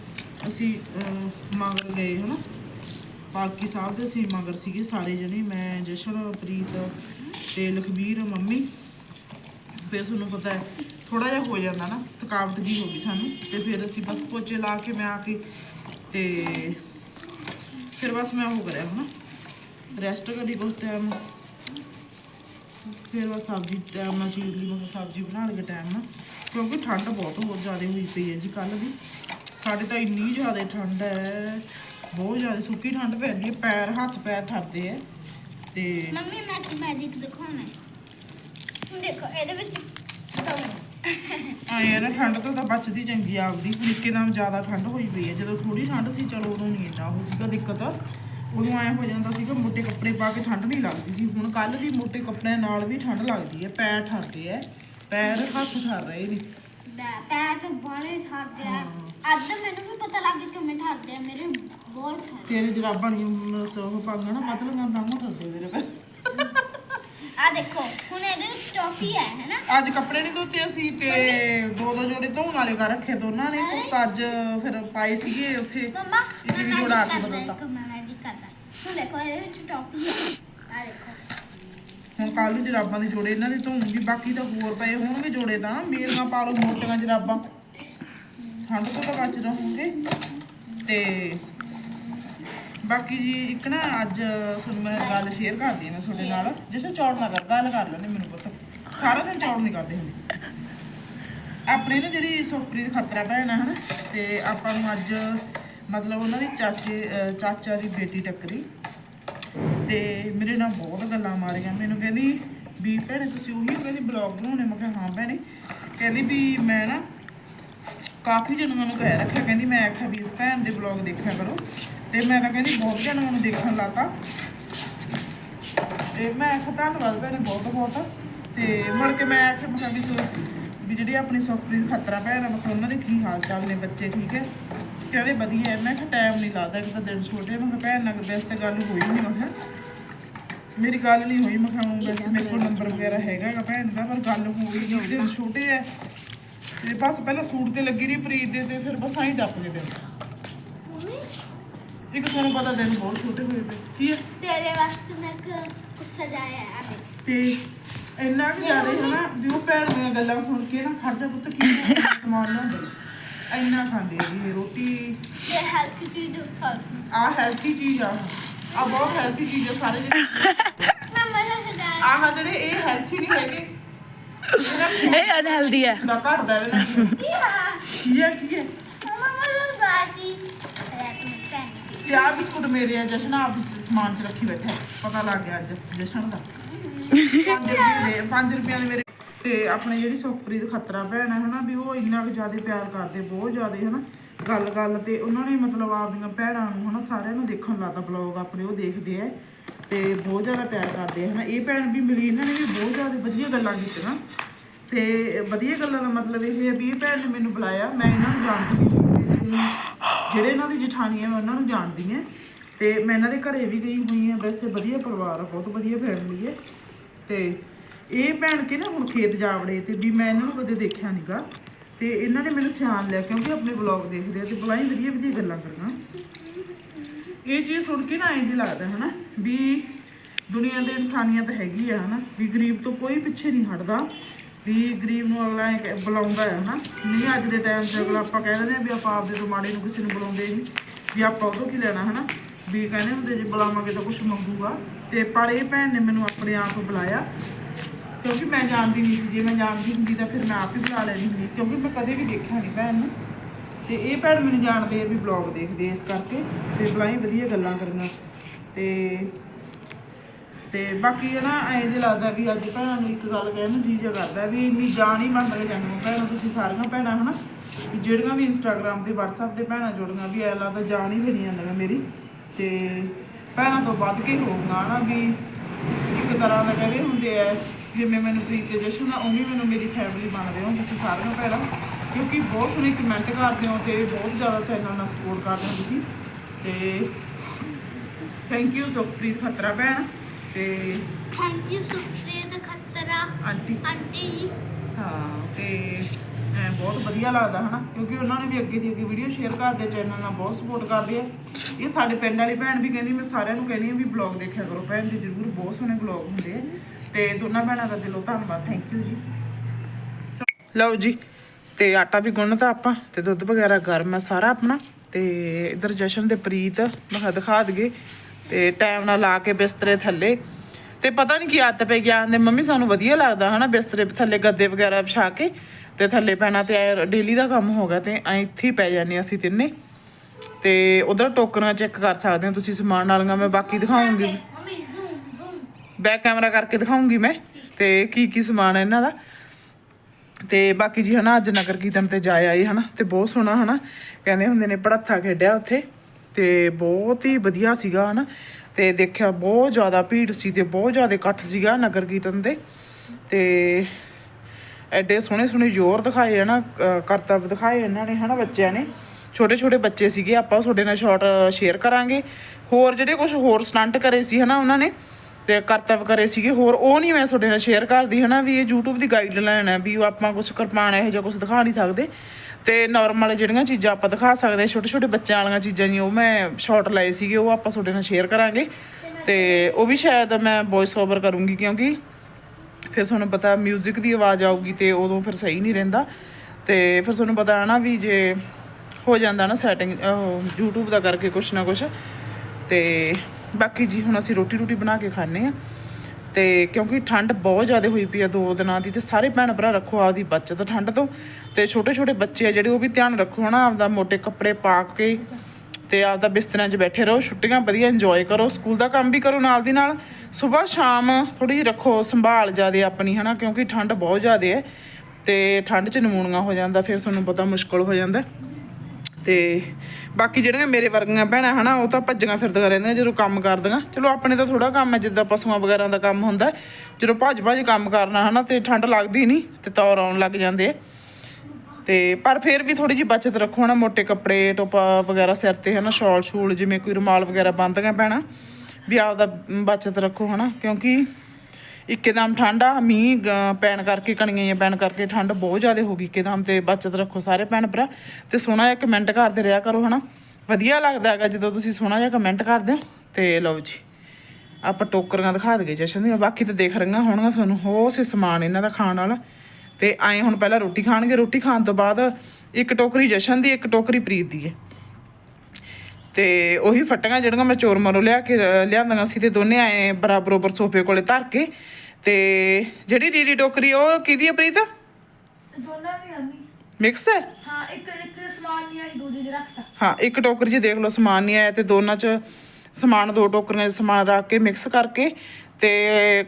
ਅਸੀਂ ਅਹ, ਮਗਰ ਗਏ ਹਨਾ? ਪਾਲਕੀ ਸਾਹਿਬ ਦੇ ਅਸੀਂ ਮਗਰ ਸੀਗੇ ਸਾਰੇ ਜਣੇ ਮੈਂ ਜਸ਼ਨ ਪ੍ਰੀਤ ਤੇ ਲਖਬੀਰ ਮੰਮੀ। ਫਿਰ ਤੁਹਾਨੂੰ ਪਤਾ ਹੈ ਥੋੜਾ ਜਿਹਾ ਹੋ ਜਾਂਦਾ ਨਾ ਥਕਾਵਟ ਜੀ ਹੋ ਗਈ ਸਾਨੂੰ ਤੇ ਫਿਰ ਅਸੀਂ ਬਸ ਪੋਚੇ ਲਾ ਕੇ ਮੈਂ ਆ ਕੇ ਤੇ ਫਿਰ ਬਸ ਮੈਂ ਉਹ ਕਰਿਆ ਹਨਾ? ਰੈਸਟ ਕਰੀ ਕੁਛ ਟਾਈਮ ਫਿਰ ਬਸ ਸਬਜ਼ੀ ਟਾਈਮ ਨਾਲ ਚੀਰ ਲਈ ਮੈਂ ਸਬਜ਼ੀ ਬਣਾ ਲਈਏ ਟਾਈਮ ਨਾਲ ਕਿਉਂਕਿ ਠੰਡ ਬਹੁਤ ਹੋਰ ਜ਼ਿਆਦਾ ਹੋਈ ਪਈ ਹੈ ਜੀ ਕੱਲ ਦੀ। ਸਾਡੇ ਤਾਂ ਇੰਨੀ ਜ਼ਿਆਦਾ ਠੰਡ ਹੈ ਬਹੁਤ ਜ਼ਿਆਦਾ ਸੁੱਕੀ ਠੰਡ ਪੈਂਦੀ ਹੈ ਪੈਰ ਹੱਥ ਪੈਰ ਠਰਦੇ ਆ ਤੇ ਮੰਮੀ ਮੈਂ ਇੱਕ ਮੈਜਿਕ ਦਿਖਾਉਣਾ ਹੈ ਦੇਖੋ ਇਹਦੇ ਵਿੱਚ ਆਏ ਨਾ ਠੰਡ ਤੋਂ ਤਾਂ ਬਚਦੀ ਚੰਗੀ ਆ ਆਪਦੀ। ਹੁਣ ਇੱਕਦਮ ਜ਼ਿਆਦਾ ਠੰਡ ਹੋਈ ਪਈ ਹੈ ਜਦੋਂ ਥੋੜੀ ਠੰਡ ਸੀ ਚਲੋ ਉਦੋਂ ਨਹੀਂ ਇੰਨਾ ਉਹ ਸੀਗਾ ਦਿੱਕਤ। ਉਦੋਂ ਐ ਹੋ ਜਾਂਦਾ ਸੀਗਾ ਮੋਟੇ ਕੱਪੜੇ ਪਾ ਕੇ ਠੰਡ ਨਹੀਂ ਲੱਗਦੀ ਸੀ। ਹੁਣ ਕੱਲ ਦੀ ਮੋਟੇ ਕੱਪੜਿਆਂ ਨਾਲ ਵੀ ਠੰਡ ਲੱਗਦੀ ਹੈ ਪੈਰ ਠਰਦੇ ਆ ਪੈਰ ਹੱਥ ਠਰ ਰਹੇ ਨੇ। ਪੈਰ ਤੇ ਬਾਲੇ ਠਰਦੇ ਆ। ਅੱਜ ਮੈਨੂੰ ਵੀ ਪਤਾ ਲੱਗ ਗਿਆ ਕਿਵੇਂ ਠਰਦੇ ਆ ਮੇਰੇ ਬਹੁਤ ਠਰ ਤੇਰੇ ਜਰਾਬਾਂ ਨਹੀਂ ਸੋਹ ਪਾਉਂਗਾ ਨਾ ਪਤਲੀਆਂ ਤਾਂ ਮੋਟਰ ਦੇ ਮੇਰੇ ਪੈਰ ਆ ਦੇਖੋ ਹੁਣ ਇਹਦੇ ਵਿੱਚ ਟੋਪੀ ਹੈ ਹੈਨਾ ਅੱਜ ਕੱਪੜੇ ਨਹੀਂ ਧੋਤੇ ਅਸੀਂ ਤੇ ਦੋ ਦੋ ਜੋੜੇ ਧੋਣ ਵਾਲੇ ਕਰ ਰੱਖੇ ਦੋਨਾਂ ਨੇ ਕੁਛ ਤਾਂ ਅੱਜ ਫਿਰ ਪਾਏ ਸੀਗੇ ਉੱਥੇ। ਮੰਮਾ ਇੱਕ ਵੀ ਜੋੜਾ ਕੇ ਕਰਦਾ ਬਦਲਤਾ ਮੈਂ ਕਰਦਾ। ਹੁਣ ਦੇਖੋ ਇਹਦੇ ਵਿੱਚ ਹੈ। ਆ ਦੇਖੋ। ਹੁਣ ਕੱਲ ਨੂੰ ਜਰਾਬਾਂ ਦੇ ਜੋੜੇ ਇਹਨਾਂ ਦੇ ਧੋਣਗੀ ਬਾਕੀ ਤਾਂ ਹੋਰ ਪਏ ਹੋਣਗੇ ਜੋੜੇ ਤਾਂ। ਮੇਰੀਆਂ ਪਾ ਲਓ ਮੋਟੀਆਂ ਜਰਾਬਾਂ। ਠੰਡ ਤੋਂ ਤਾਂ ਬਚ ਰਹੋਗੇ। ਤੇ ਬਾਕੀ ਜੀ ਇੱਕ ਨਾ ਅੱਜ ਤੁਹਾਨੂੰ ਮੈਂ ਗੱਲ ਸ਼ੇਅਰ ਕਰਦੀ ਮੈਂ ਤੁਹਾਡੇ ਨਾਲ। ਜਿਸ ਚੌੜ ਨਾ ਕਰ, ਗੱਲ ਕਰ ਲੈਣੇ ਮੈਨੂੰ ਪਤਾ। ਸਾਰਾ ਦਿਨ ਚੌੜ ਨਹੀਂ ਕਰਦੇ ਹੁੰਦੇ। ਆਪਣੇ ਨਾ ਜਿਹੜੀ ਸੁਖਪ੍ਰੀਤ ਖਤਰਾ ਭੈਣ ਆ, ਹਨਾ, ਤੇ ਆਪਾਂ ਨੂੰ ਅੱਜ ਮਤਲਬ ਉਹਨਾਂ ਦੀ ਚਾਚੇ ਚਾਚਾ ਦੀ ਬੇਟੀ ਟੱਕਰੀ। ਤੇ ਮੇਰੇ ਨਾਲ ਬਹੁਤ ਗੱਲਾਂ ਮਾਰੀਆਂ। ਮੈਨੂੰ ਕਹਿੰਦੀ, ਵੀ ਭੈਣੇ ਤੁਸੀਂ ਉਹੀ ਹੋ ਕਹਿੰਦੀ ਬਲੌਗ ਬਣਾਉਣੇ। ਮੈਂ ਕਿਹਾ, ਹਾਂ ਭੈਣੇ। ਕਹਿੰਦੀ ਵੀ ਮੈਂ ਨਾ ਕਾਫੀ ਜਣਾਂ ਨੂੰ ਕਹਿ ਰੱਖਿਆ ਕਹਿੰਦੀ ਮੈਂ ਆਖਿਆ ਵੀ ਇਸ ਭੈਣ ਦੇ ਬਲੌਗ ਦੇਖਿਆ ਕਰੋ। ਤੇ ਮੈਂ ਤਾਂ ਕਹਿੰਦੀ ਬਹੁਤ ਜਣਾਂ ਨੂੰ ਦੇਖਣ ਲਾਤਾ। ਤੇ ਮੈਂ ਆਖਿਆ ਧੰਨਵਾਦ ਭੈਣੇ ਬਹੁਤ ਬਹੁਤ। ਤੇ ਮੁੜ ਕੇ ਮੈਂ ਆਖਿਆ ਮੈਂ ਵੀ ਵੀ ਜਿਹੜੀ ਆਪਣੀ ਸੁਖਪ੍ਰੀਤ ਖਤਰਾ ਭੈਣ ਆ ਮੈਂ ਕਿਹਾ ਉਹਨਾਂ ਦੇ ਕੀ ਹਾਲ ਚਾਲ ਨੇ ਬੱਚੇ ਠੀਕ ਹੈ? ਕਹਿੰਦੇ ਵਧੀਆ ਹੈ। ਮੈਂ ਕਿਹਾ ਟਾਈਮ ਨਹੀਂ ਲੱਗਦਾ ਕਿ ਤਾਂ ਦਿਨ ਛੋਟੇ ਮੈਂ ਕਿਹਾ ਭੈਣ ਨਾਲ ਤਾਂ ਗੱਲ ਹੋਈ ਨਹੀਂ ਮੈਂ ਕਿਹਾ। ਮੇਰੀ ਗੱਲ ਨਹੀਂ ਹੋਈ ਮੈਂ ਕਿਹਾ ਵੈਸੇ ਮੇਰੇ ਕੋਲ ਨੰਬਰ ਵਗੈਰਾ ਹੈਗਾ ਹੈਗਾ ਭੈਣ ਦਾ ਪਰ ਗੱਲ ਹੋਈ ਨਹੀਂ ਦਿਨ ਛੋਟੇ ਐ ਤੇ ਬਸ ਪਹਿਲਾਂ ਸੂਟ ਤੇ ਲੱਗੀ ਰਹੀ ਪ੍ਰੀਤ ਦੇ ਤੇ ਫਿਰ ਬਸ ਆਈ ਟੱਪ ਗਏ ਦਿਨ ਮੰਮੀ ਇੱਕ ਤੁਹਾਨੂੰ ਪਤਾ ਦਿਨ ਬਹੁਤ ਛੋਟੇ ਹੋਏ ਪਏ। ਕੀ ਹੈ? ਤੇਰੇ ਵਾਸਤੇ ਮੈਂ ਕੁਛ ਸਜਾਇਆ ਹੈ ਆ ਤੇ ਇੰਨਾ ਕੁ ਜ਼ਿਆਦਾ ਹੈ ਨਾ ਵੀ ਉਹ ਭੈਣ ਦੀਆਂ ਗੱਲਾਂ ਸੁਣ ਕੇ ਨਾ ਖਰਚਾ ਪੁੱਤ ਕੀ ਸਮਾਨ ਲਿਆਉਂਦੇ। ਇੰਨਾ ਖਾਂਦੇ ਆ ਜੀ ਰੋਟੀ। ਇਹ ਹੈਲਥ ਚੀਜ਼ ਉਠਾ ਆ ਹੈਲਥੀ ਚੀਜ਼ ਆ। ਆ ਬਹੁਤ ਹੈਲਥੀ ਚੀਜ਼ ਆ ਸਾਰੇ ਜਿਹੜੇ ਮੈਂ ਮਜ਼ਾ ਸਜਾਇਆ। ਆਹ ਜਿਹੜੇ ਇਹ ਹੈਲਥੀ ਨਹੀਂ ਹੈਗੇ ਇਹ ਅਨਹੈਲਦੀ ਹੈ। ਦਾ ਘਟਦਾ ਇਹਦੇ ਨਾਲ। ਕੀ ਹਾਂ ਕੀ ਹੈ ਤੇ ਆਹ ਬਿਸਕੁਟ ਮੇਰੇ ਆ ਜਸ਼ਨ ਆਪ ਦੇ ਸਮਾਨ ਚ ਰੱਖੀ ਬੈਠਾ ਪਤਾ ਲੱਗ ਗਿਆ ਅੱਜ ਜਸ਼ਨ ਦਾ। 5 ਰੁਪਏ ਦੇ 5 ਰੁਪਏ ਦੇ ਮੇਰੇ। ਤੇ ਆਪਣੇ ਜਿਹੜੀ ਸੁਖਪ੍ਰੀਤ ਖਤਰਾ ਭੈਣ ਹੈ ਹਨਾ ਵੀ ਉਹ ਇੰਨਾ ਕੁ ਜ਼ਿਆਦਾ ਪਿਆਰ ਕਰਦੇ ਬਹੁਤ ਜ਼ਿਆਦਾ ਹਨਾ। ਗੱਲ ਗੱਲ ਤੇ ਉਹਨਾਂ ਨੇ ਮਤਲਬ ਆਪਦੀਆਂ ਭੈਣਾਂ ਨੂੰ ਹਨਾ ਸਾਰਿਆਂ ਨੂੰ ਦੇਖਣ ਲਾਤਾ ਬਲੌਗ ਆਪਣੇ ਉਹ ਦੇਖਦੇ ਆ। ਤੇ ਬਹੁਤ ਜ਼ਿਆਦਾ ਪਿਆਰ ਕਰਦੇ ਆ ਹਨਾ। ਇਹ ਭੈਣ ਵੀ ਮਿਲੀ ਇਹਨਾਂ ਨੇ ਵੀ ਬਹੁਤ ਜ਼ਿਆਦਾ ਵਧੀਆ ਗੱਲਾਂ ਕੀਤੀਆਂ। ਤੇ ਵਧੀਆ ਗੱਲਾਂ ਦਾ ਮਤਲਬ ਇਹ ਹੈ ਵੀ ਇਹ ਭੈਣ ਨੇ ਮੈਨੂੰ ਬੁਲਾਇਆ, ਮੈਂ ਇਹਨਾਂ ਨੂੰ ਜਾਣਦੀ ਨਹੀਂ ਸੀ ਤੇ ਜਿਹੜੇ ਇਹਨਾਂ ਦੀ ਜਠਾਣੀ ਹੈ ਮੈਂ ਉਹਨਾਂ ਨੂੰ ਜਾਣਦੀ ਹਾਂ ਤੇ ਮੈਂ ਇਹਨਾਂ ਦੇ ਘਰੇ ਵੀ ਗਈ ਹੋਈ ਹਾਂ, ਵੈਸੇ ਵਧੀਆ ਪਰਿਵਾਰ ਆ, ਬਹੁਤ ਵਧੀਆ ਫੈਮਿਲੀ ਹੈ ਤੇ ਇਹ ਭੈਣ ਕੇ ਨਾ ਹੁਣ ਖੇਤ ਜਾਵੜੇ ਤੇ ਵੀ ਮੈਂ ਇਹਨਾਂ ਨੂੰ ਕਦੇ ਦੇਖਿਆ ਨਹੀਂਗਾ ਤੇ ਇਹਨਾਂ ਨੇ ਮੈਨੂੰ ਸਿਆਣ ਲਿਆ ਕਿਉਂਕਿ ਆਪਣੇ ਵਲੌਗ ਦੇਖਦੇ ਆ ਤੇ ਬਲਾਈ ਵਧੀਆ ਵਧੀਆ ਗੱਲਾਂ ਕਰਨਾ। ਇਹ ਚੀਜ਼ ਸੁਣ ਕੇ ਨਾ ਇੰਜ ਲੱਗਦਾ ਹਨਾ ਵੀ ਦੁਨੀਆ ਦੇ ਇਨਸਾਨੀਅਤ ਹੈਗੀ ਆ ਹਨਾ, ਵੀ ਗਰੀਬ ਤੋਂ ਕੋਈ ਪਿੱਛੇ ਨਹੀਂ ਹਟਦਾ ਵੀ ਗਰੀਬ ਨੂੰ ਅਗਲਾ ਇਹ ਕਹਿ- ਬੁਲਾਉਂਦਾ ਹੈ ਨਾ ਨਹੀਂ, ਅੱਜ ਦੇ ਟਾਈਮ 'ਚ ਅਗਲਾ ਆਪਾਂ ਕਹਿ ਦਿੰਦੇ ਹਾਂ ਵੀ ਆਪਾਂ ਆਪਦੇ ਤੋਂ ਮਾੜੇ ਨੂੰ ਕਿਸੇ ਨੂੰ ਬੁਲਾਉਂਦੇ ਨਹੀਂ। ਵੀ ਆਪਾਂ ਉਹ ਕੀ ਲੈਣਾ, ਹਨਾ? ਵੀ ਕਹਿੰਦੇ ਹੁੰਦੇ ਜੇ, ਬੁਲਾਵਾਂਗੇ ਤਾਂ ਕੁਝ ਮੰਗੂਗਾ। ਤੇ ਪਰ ਇਹ ਭੈਣ ਨੇ ਮੈਨੂੰ ਆਪਣੇ ਆਪ ਬੁਲਾਇਆ। ਕਿਉਂਕਿ ਮੈਂ ਜਾਣਦੀ ਨਹੀਂ ਸੀ। ਜੇ ਮੈਂ ਜਾਣਦੀ ਹੁੰਦੀ ਤਾਂ ਫਿਰ ਮੈਂ ਆਪ ਹੀ ਬੁਲਾ ਲੈਣੀ ਹੁੰਦੀ। ਕਿਉਂਕਿ ਮੈਂ ਕਦੇ ਵੀ ਦੇਖਿਆ ਨਹੀਂ ਭੈਣ ਨੂੰ। ਤੇ ਇਹ ਭੈਣ ਮੈਨੂੰ ਜਾਣਦੇ ਆ ਵੀ ਬਲੌਗ ਦੇਖਦੇ ਆ ਇਸ ਕਰਕੇ। ਤੇ ਬਲਾਈ ਵਧੀਆ ਗੱਲਾਂ ਕਰਨਾ। ਤੇ ਤੇ ਬਾਕੀ ਹੈ ਨਾ, ਐਂ ਜੇ ਲੱਗਦਾ ਵੀ ਅੱਜ ਭੈਣਾਂ ਨੂੰ ਇੱਕ ਗੱਲ ਕਹਿਣ ਨੂੰ ਜੀ ਜਿਹਾ ਕਰਦਾ ਵੀ ਇੰਨੀ ਜਾਣ ਹੀ ਬਣ ਰਹੀ ਜਾਨੂੰ ਭੈਣਾਂ, ਤੁਸੀਂ ਸਾਰੀਆਂ ਭੈਣਾਂ ਹਨਾ, ਵੀ ਜਿਹੜੀਆਂ ਵੀ ਇੰਸਟਾਗ੍ਰam ਤੇ, WhatsApp ਤੇ ਭੈਣਾਂ ਜੁੜੀਆਂ ਵੀ ਐ ਲੱਗਦਾ ਜਾਣ ਹੀ ਬਣੀ ਜਾਂਦੀਆਂ ਮੇਰੀ। ਤੇ ਭੈਣਾਂ ਤੋਂ ਵੱਧ ਕੇ ਹੋਊਗਾ ਨਾ ਵੀ ਇੱਕ ਤਰ੍ਹਾਂ ਦਾ ਕਹਿੰਦੇ ਹੁੰਦੇ ਆ, ਜਿਵੇਂ ਮੈਨੂੰ ਪ੍ਰੀਤ ਤੇ ਜਸ਼ਨ ਆ ਉਵੇਂ ਮੈਨੂੰ ਮੇਰੀ ਫੈਮਿਲੀ ਬਣਦੇ ਹੋ ਤੁਸੀਂ ਸਾਰੀਆਂ ਭੈਣਾਂ। ਕਿਉਂਕਿ ਬਹੁਤ ਸੋਹਣੇ ਕਮੈਂਟ ਕਰਦੇ ਹੋ ਤੇ ਬਹੁਤ ਜ਼ਿਆਦਾ ਚੈਨਲ ਨਾਲ ਸਪੋਰਟ ਕਰਦੇ ਹੋ ਤੁਸੀਂ। ਤੇ ਥੈਂਕ ਯੂ ਸੁਖਪ੍ਰੀਤ ਖਤਰਾ ਭੈਣ। ਤੇ thank you Sukhpreet Khattra aunty. Aunty ji. ਹਾਂ ਤੇ ਐਂ ਬਹੁਤ ਵਧੀਆ ਲੱਗਦਾ ਹਨਾ? ਕਿਉਂਕਿ ਉਹਨਾਂ ਨੇ ਵੀ ਅੱਗੇ ਦੀ ਅੱਗੇ ਵੀਡੀਓ ਸ਼ੇਅਰ ਕਰਦੇ ਚੈਨਲ ਨਾਲ ਬਹੁਤ ਸਪੋਰਟ ਕਰਦੇ ਆ। ਇਹ ਸਾਡੇ ਪਿੰਡ ਵਾਲੀ ਭੈਣ ਵੀ ਕਹਿੰਦੀ ਮੈਂ ਸਾਰਿਆਂ ਨੂੰ ਕਹਿੰਦੀ ਆ ਵੀ ਬਲੌਗ ਦੇਖਿਆ ਕਰੋ ਭੈਣ ਦੇ ਜ਼ਰੂਰ ਬਹੁਤ ਸੋਹਣੇ ਬਲੌਗ ਹੁੰਦੇ ਆ। ਤੇ ਦੋਨਾਂ ਭੈਣਾਂ ਦਾ ਦਿਲੋਂ ਧੰਨਵਾਦ ਥੈਂਕ ਯੂ ਜੀ। ਲਓ ਜੀ ਤੇ ਆਟਾ ਵੀ ਗੁੰਨਤਾ ਆਪਾਂ ਤੇ ਦੁੱਧ ਵਗੈਰਾ ਗਰਮ ਹੈ ਸਾਰਾ ਆਪਣਾ। ਤੇ ਇਧਰ ਜਸ਼ਨ ਤੇ ਪ੍ਰੀਤ ਮੈਂ ਦਿਖਾ ਦਈਏ। ਤੇ ਟਾਈਮ ਨਾਲ ਲਾ ਕੇ ਬਿਸਤਰੇ ਥੱਲੇ। ਤੇ ਪਤਾ ਨਹੀਂ ਕੀ ਆਦਤ ਪੈ ਗਿਆ ਆਂਦੇ ਮੰਮੀ, ਸਾਨੂੰ ਵਧੀਆ ਲੱਗਦਾ, ਹਨਾ, ਬਿਸਤਰੇ ਥੱਲੇ ਗੱਦੇ ਵਗੈਰਾ ਵਿਛਾ ਕੇ ਤੇ ਥੱਲੇ ਪੈਣਾ ਤੇ ਡੇਲੀ ਦਾ ਕੰਮ ਹੋ ਗਿਆ ਤੇ ਐ ਇੱਥੇ ਹੀ ਪੈ ਜਾਂਦੇ ਅਸੀਂ ਤਿੰਨੇ। ਤੇ ਉਧਰ ਟੋਕਰਾਂ ਚੈੱਕ ਕਰ ਸਕਦੇ ਹੋ ਤੁਸੀਂ ਸਮਾਨ ਵਾਲੀਆਂ, ਮੈਂ ਬਾਕੀ ਦਿਖਾਉਂਗੀ। ਬੈਕ ਕੈਮਰਾ ਕਰਕੇ ਦਿਖਾਉਂਗੀ ਮੈਂ, ਤੇ ਕੀ ਕੀ ਸਮਾਨ ਹੈ ਇਹਨਾਂ ਦਾ। ਤੇ ਬਾਕੀ ਜੀ ਹਨਾ, ਅੱਜ ਨਗਰ ਕੀਰਤਨ ਤੇ ਜਾ ਆਏ ਹਨਾ, ਤੇ ਬਹੁਤ ਸੋਹਣਾ ਹਨਾ, ਕਹਿੰਦੇ ਹੁੰਦੇ ਨੇ, ਪੜੱਥਾ ਖੇਡਿਆ ਉੱਥੇ। ਤੇ ਬਹੁਤ ਹੀ ਵਧੀਆ ਸੀਗਾ, ਹਨਾ? ਤੇ ਦੇਖਿਆ ਬਹੁਤ ਜ਼ਿਆਦਾ ਭੀੜ ਸੀ ਤੇ ਬਹੁਤ ਜ਼ਿਆਦਾ ਇਕੱਠ ਸੀਗਾ ਨਗਰ ਕੀਰਤਨ ਦੇ। ਤੇ ਐਡੇ ਸੋਹਣੇ ਸੋਹਣੇ ਜ਼ੋਰ ਦਿਖਾਏ, ਹਨਾ? ਅਹ ਕਰਤੱਵ ਦਿਖਾਏ ਇਹਨਾਂ ਨੇ, ਹਨਾ, ਬੱਚਿਆਂ ਨੇ? ਛੋਟੇ ਛੋਟੇ ਬੱਚੇ ਸੀਗੇ, ਆਪਾਂ ਤੁਹਾਡੇ ਨਾਲ ਸ਼ਾਰਟ ਸ਼ੇਅਰ ਕਰਾਂਗੇ। ਹੋਰ ਜਿਹੜੇ ਕੁਝ ਹੋਰ ਸਟੰਟ ਕਰੇ ਸੀ, ਹਨਾ, ਉਹਨਾਂ ਨੇ? ਤੇ ਕਰਤੱਵ ਕਰੇ ਸੀਗੇ, ਹੋਰ ਉਹ ਨਹੀਂ ਮੈਂ ਤੁਹਾਡੇ ਨਾਲ ਸ਼ੇਅਰ ਕਰਦੀ, ਹਨਾ, ਵੀ ਇਹ YouTube ਦੀ ਗਾਈਡਲਾਈਨ ਹੈ, ਵੀ ਉਹ ਆਪਾਂ ਕੁਝ ਕਿਰਪਾਨ ਇਹੋ ਜਿਹਾ ਕੁਝ ਦਿਖਾ ਨਹੀਂ ਸਕਦੇ। ਤੇ ਨਾਰਮਲ ਜਿਹੜੀਆਂ ਚੀਜ਼ਾਂ ਆਪਾਂ ਦਿਖਾ ਸਕਦੇ ਛੋਟੇ ਛੋਟੇ ਬੱਚਿਆਂ ਵਾਲੀਆਂ ਚੀਜ਼ਾਂ ਜੀ, ਉਹ ਮੈਂ ਸ਼ਾਰਟ ਲਾਏ ਸੀਗੇ, ਉਹ ਆਪਾਂ ਤੁਹਾਡੇ ਨਾਲ ਸ਼ੇਅਰ ਕਰਾਂਗੇ। ਤੇ ਉਹ ਵੀ ਸ਼ਾਇਦ ਮੈਂ ਵੌਇਸ ਓਵਰ ਕਰੂੰਗੀ ਕਿਉਂਕਿ ਫਿਰ ਤੁਹਾਨੂੰ ਪਤਾ 뮤직 ਦੀ ਆਵਾਜ਼ ਆਊਗੀ ਤੇ ਉਦੋਂ ਫਿਰ ਸਹੀ ਨਹੀਂ ਰਹਿੰਦਾ। ਤੇ ਫਿਰ ਤੁਹਾਨੂੰ ਪਤਾ ਹੈ ਨਾ ਵੀ ਜੇ ਹੋ ਜਾਂਦਾ ਨਾ ਸੈਟਿੰਗ YouTube ਦਾ ਕਰਕੇ ਕੁਛ ਨਾ ਕੁਛ। ਤੇ ਬਾਕੀ ਜੀ, ਹੁਣ ਅਸੀਂ ਰੋਟੀ ਰੋਟੀ ਬਣਾ ਕੇ ਖਾਣੇ ਆ ਤੇ ਕਿਉਂਕਿ ਠੰਡ ਬਹੁਤ ਜ਼ਿਆਦਾ ਹੋਈ ਪਈ ਆ ਦੋ ਦਿਨਾਂ ਦੀ ਤੇ ਸਾਰੇ ਭੈਣ ਭਰਾ ਰੱਖੋ ਆਪਦੀ ਬਚਤ ਠੰਡ ਤੋਂ ਤੇ ਛੋਟੇ ਛੋਟੇ ਬੱਚੇ ਆ ਜਿਹੜੇ ਉਹ ਵੀ ਧਿਆਨ ਰੱਖੋ ਹਨਾ, ਆਪਦਾ ਮੋٹے ਕੱਪੜੇ ਪਾ ਕੇ ਤੇ ਆਪਦਾ ਬਿਸਤਰਿਆਂ 'ਚ ਬੈਠੇ ਰਹੋ, ਛੁੱਟੀਆਂ ਵਧੀਆ ਇੰਜੋਏ ਕਰੋ, ਸਕੂਲ ਦਾ ਕੰਮ ਵੀ ਕਰੋ ਨਾਲ ਦੀ ਨਾਲ, ਸਵੇਰ ਸ਼ਾਮ ਥੋੜੀ ਜਿਹੀ ਰੱਖੋ ਸੰਭਾਲ ਜਿਆਦੇ ਆਪਣੀ ਹਨਾ, ਕਿਉਂਕਿ ਠੰਡ ਬਹੁਤ ਜ਼ਿਆਦੇ ਹੈ ਤੇ ਠੰਡ 'ਚ ਨਮੂਨੀਆ ਹੋ ਜਾਂਦਾ, ਫਿਰ ਤੁਹਾਨੂੰ ਪਤਾ ਮੁਸ਼ਕਲ ਹੋ ਜਾਂਦਾ। ਤੇ ਬਾਕੀ ਜਿਹੜੀਆਂ ਮੇਰੇ ਵਰਗੀਆਂ ਭੈਣਾਂ ਹਨਾ, ਉਹ ਤਾਂ ਭੱਜੀਆਂ ਫਿਰਦੀਆਂ ਰਹਿੰਦੀਆਂ ਜਦੋਂ ਕੰਮ ਕਰਦੀਆਂ। ਚਲੋ ਆਪਣੇ ਤਾਂ ਥੋੜਾ ਕੰਮ ਹੈ, ਜਿੱਦਾਂ ਪਸ਼ੂਆਂ ਵਗੈਰਾ ਦਾ ਕੰਮ ਹੁੰਦਾ ਜਦੋਂ ਭੱਜ ਭੱਜ ਕੰਮ ਕਰਨਾ ਹਨਾ, ਤੇ ਠੰਡ ਲੱਗਦੀ ਨਹੀਂ, ਤੇ ਤੌਰ ਆਉਣ ਲੱਗ ਜਾਂਦੇ ਆ। ਤੇ ਪਰ ਫਿਰ ਵੀ ਥੋੜੀ ਜਿਹੀ ਬਚਤ ਰੱਖੋ ਹਨਾ ਮੋٹے ਕੱਪੜੇ, ਟੋਪਾ ਵਗੈਰਾ ਸਿਰ ਤੇ ਹਨਾ ਸ਼ਾਲ ਸ਼ੂਲ ਜਿਵੇਂ ਕੋਈ ਰੁਮਾਲ ਵਗੈਰਾ ਬੰਨ੍ਹਦੀਆਂ ਪੈਣਾ ਵੀ ਆਪਦਾ ਬਚਤ ਰੱਖੋ ਹਨਾ, ਕਿਉਂਕਿ ਇੱਕਦਮ ਠੰਡਾ ਮੀਂਹ ਪੈਣ ਕਰਕੇ, ਕਣੀਆਂ ਪੈਣ ਕਰਕੇ ਠੰਡ ਬਹੁਤ ਜ਼ਿਆਦਾ ਹੋ ਗਈ ਇੱਕਦਮ ਤੇ ਬਚਤ ਰੱਖੋ ਸਾਰੇ ਭੈਣ ਭਰਾ। ਤੇ ਸੋਹਣਾ ਜਿਹਾ ਕਮੈਂਟ ਕਰਦੇ ਰਿਹਾ ਕਰੋ, ਹਨਾ? ਵਧੀਆ ਲੱਗਦਾ ਹੈਗਾ ਜਦੋਂ ਤੁਸੀਂ ਸੋਹਣਾ ਜਿਹਾ ਕਮੈਂਟ ਕਰਦੇ ਹੋ। ਤੇ ਲਓ ਜੀ, ਆਪਾਂ ਟੋਕਰੀਆਂ ਦਿਖਾ ਦਈਏ ਜਸ਼ਨ ਦੀਆਂ। ਬਾਕੀ ਤਾਂ ਦੇਖ ਰਹੀਆਂ ਹੋਣਗੀਆਂ ਤੁਹਾਨੂੰ ਹੋ ਸੇ ਸਮਾਨ ਇਹਨਾਂ ਦਾ ਖਾਣ ਵਾਲਾ। ਤੇ ਆਏ ਹੁਣ ਪਹਿਲਾਂ ਰੋਟੀ ਖਾਣਗੇ। ਰੋਟੀ ਖਾਣ ਤੋਂ ਬਾਅਦ ਇੱਕ ਟੋਕਰੀ ਜਸ਼ਨ ਦੀ, ਇੱਕ ਟੋਕਰੀ ਪ੍ਰੀਤ ਦੀ ਹੈ। ਤੇ ਉਹੀ ਫਟੀਆਂ ਜਿਹੜੀਆਂ ਮੈਂ ਚੋਰ ਮਰੋ ਲਿਆ ਕੇ ਲਿਆਂਦੀਆਂ ਸੀ ਤੇ ਦੋਨੇ ਆਏ ਬਰਾਬਰ ਬਰਾਬਰ ਸੋਫੇ ਕੋਲੇ ਧਰ ਕੇ। ਤੇ ਜਿਹੜੀ ਡੀਡੀ ਟੋਕਰੀ ਉਹ ਕਿਹਦੀ ਹੈ ਪ੍ਰੀਤ? ਦੋਨਾਂ ਦੀ ਆਂਦੀ ਮਿਕਸ ਹੈ? ਹਾਂ ਇੱਕ ਇੱਕ ਸਮਾਨ ਨਹੀਂ ਆਈ ਦੂਜੀ ਚ ਰੱਖਤਾ। ਹਾਂ ਇੱਕ ਟੋਕਰੀ 'ਚ ਦੇਖ ਲਓ ਸਮਾਨ ਨਹੀਂ ਆਇਆ ਤੇ ਦੋਨਾਂ 'ਚ ਸਮਾਨ ਦੋ ਟੋਕਰੀਆਂ 'ਚ ਸਮਾਨ ਰੱਖ ਕੇ ਮਿਕਸ ਕਰਕੇ ਤੇ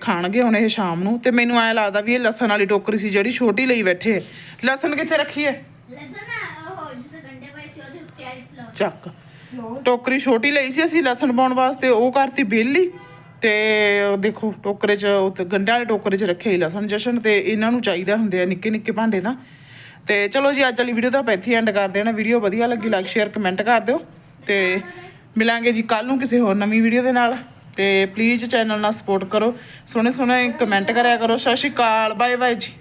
ਖਾਣਗੇ ਹੁਣ ਇਹ ਸ਼ਾਮ ਨੂੰ। ਤੇ ਮੈਨੂੰ ਐਂ ਲੱਗਦਾ ਵੀ ਇਹ ਲਸਣ ਵਾਲੀ ਟੋਕਰੀ ਸੀ ਜਿਹੜੀ ਛੋਟੀ ਲਈ ਬੈਠੇ। ਆ। ਲਸਣ ਕਿੱਥੇ ਰੱਖੀ ਹੈ? ਲਸਣ ਉਹ ਜਿਸ ਗੰਡੇ ਪਏ ਸੀ ਉਹਦੇ ਉੱਤੇ ਆਈ ਫਲੋਰ ਚੱਕ। ਟੋਕਰੀ ਛੋਟੀ ਲਈ ਸੀ ਅਸੀਂ ਲਸਣ ਪਾਉਣ ਵਾਸਤੇ, ਉਹ ਕਰਤੀ ਬੇਲੀ। ਤੇ ਦੇਖੋ, ਟੋਕਰੇ 'ਚ ਉੱਤੇ ਗੰਢਿਆਂ ਵਾਲੇ ਟੋਕਰੇ 'ਚ ਰੱਖੇ ਹੀ ਲਸਣ ਜਸ਼ਨ ਤੇ ਇਹਨਾਂ ਨੂੰ ਚਾਹੀਦਾ ਹੁੰਦੇ ਆ ਨਿੱਕੇ ਨਿੱਕੇ ਭਾਂਡੇ ਤਾਂ। ਤੇ ਚਲੋ ਜੀ, ਅੱਜ ਵਾਲੀ ਵੀਡੀਓ ਤਾਂ ਆਪਾਂ ਇੱਥੇ ਐਂਡ ਕਰਦੇ ਹਾਂ ਨਾ ਵੀਡੀਓ ਵਧੀਆ ਲੱਗੀ ਲਾਈਕ ਸ਼ੇਅਰ ਕਮੈਂਟ ਕਰ ਦਿਓ। ਤੇ ਮਿਲਾਂਗੇ ਜੀ ਕੱਲ ਨੂੰ ਕਿਸੇ ਹੋਰ ਨਵੀਂ ਵੀਡੀਓ ਦੇ ਨਾਲ। ਤੇ ਪਲੀਜ਼ ਚੈਨਲ ਨਾਲ ਸਪੋਰਟ ਕਰੋ। ਸੋਹਣੇ ਸੋਹਣੇ ਕਮੈਂਟ ਕਰਿਆ ਕਰੋ। ਸਤਿ ਸ਼੍ਰੀ ਅਕਾਲ। ਬਾਏ ਬਾਏ ਜੀ।